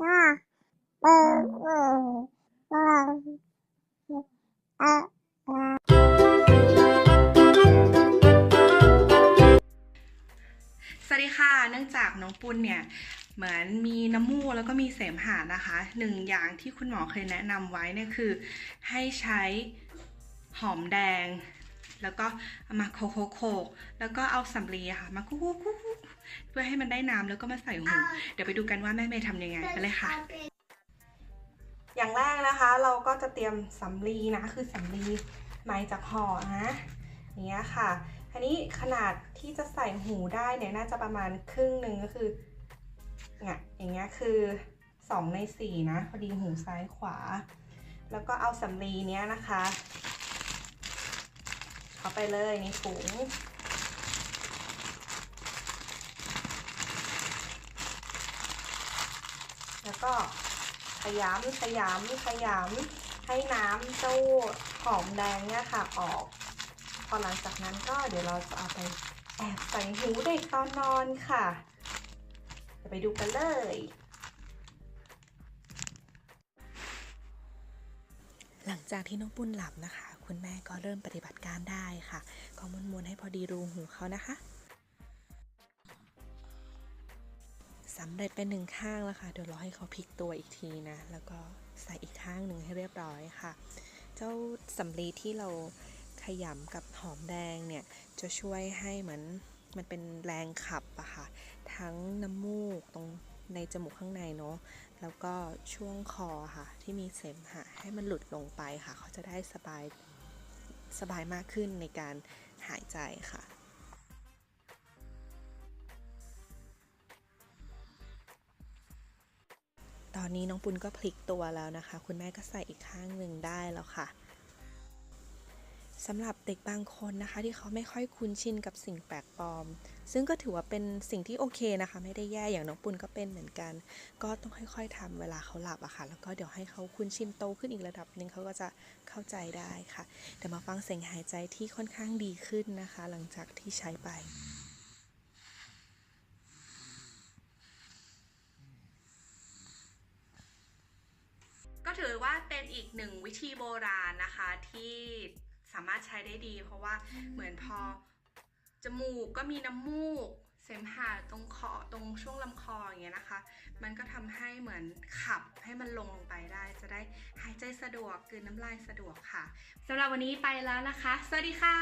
ห้าเบอร์สอเออสวัสดีค่ะ เนื่องจากน้องปุ้นเนี่ยเหมือนมีน้ำมูกแล้วก็มีเสมหะนะคะหนึ่งอย่างที่คุณหมอเคยแนะนำไว้เนี่ยคือ ให้ใช้หอมแดง แล้วก็มาโคโคโคแล้วก็เอาสำลีค่ะมาคู่คู่คุก เพื่อให้มันได้น้ำแล้วก็มาใส่หูเดี๋ยวไปดูกันว่าแม่เมย์ทำยังไงไปเลยค่ะ อย่างแรกนะคะ เราก็จะเตรียมสำลีนะ คือสำลีไม้จากห่อนะอย่างเงี้ยค่ะทีนี้ขนาดที่จะใส่หูได้เนี่ยน่าจะประมาณครึ่งหนึ่งก็คือเนี่ยอย่างเงี้ยคือสองในสี่นะพอดีหูซ้ายขวา แล้วก็เอาสำลีเนี้ยนะคะ เข้าไปเลยในถุง แล้วก็ขยำขยำขยำให้น้ำเจ้าหอมแดงเนี่ยค่ะออก พอหลังจากนั้นก็เดี๋ยวเราจะเอาไปแอบใส่หูเด็กตอนนอนค่ะเดี๋ยวไปดูกันเลย หลังจากที่น้องปุ้นหลับนะคะ คุณแม่ก็เริ่มปฏิบัติการได้ค่ะ ก็ม้วนๆให้พอดีรูหูเขานะคะ สำเร็จเป็นหนึ่งข้างแล้วค่ะ เดี๋ยวรอให้เขาพลิกตัวอีกทีนะ แล้วก็ใส่อีกข้างหนึ่งให้เรียบร้อยค่ะ เจ้าสำลีที่เราขยำกับหอมแดงเนี่ย จะช่วยให้เหมือนมันเป็นแรงขับอะค่ะ ทั้งน้ำมูกตรงในจมูกข้างในเนาะ แล้วก็ช่วงคอค่ะ ที่มีเสมหะให้มันหลุดลงไปค่ะ เขาจะได้สบายสบายมากขึ้นในการหายใจค่ะ อนนี้น้องปุณก็พลิกตัวแล้วนะคะ คุณแม่ก็ใส่อีกข้างหนึ่งได้แล้วค่ะสำหรับเด็กบางคนนะคะ ที่เขาไม่ค่อยคุ้นชินกับสิ่งแปลกปลอม ซึ่งก็ถือว่าเป็นสิ่งที่โอเคนะคะ ไม่ได้แย่อย่างน้องปุณก็เป็นเหมือนกัน ก็ต้องค่อยๆทำเวลาเขาหลับอะค่ะ แล้วก็เดี๋ยวให้เขาคุ้นชินโตขึ้นอีกระดับหนึ่งเขาก็จะเข้าใจได้ค่ะเดี๋ยวมาฟังเสียงหายใจที่ค่อนข้างดีขึ้นนะคะ หลังจากที่ใช้ไป ถือว่าเป็นอีกหนึ่งวิธีโบราณนะคะที่สามารถใช้ได้ดี เพราะว่าเหมือนพอจมูกก็มีน้ำมูก เสมหะตรงคอตรงช่วงลำคออย่างเงี้ยนะคะ มันก็ทำให้เหมือนขับให้มันลงลงไปได้ จะได้หายใจสะดวกกลืนน้ำลายสะดวกค่ะสำหรับวันนี้ไปแล้วนะคะ สวัสดีค่ะ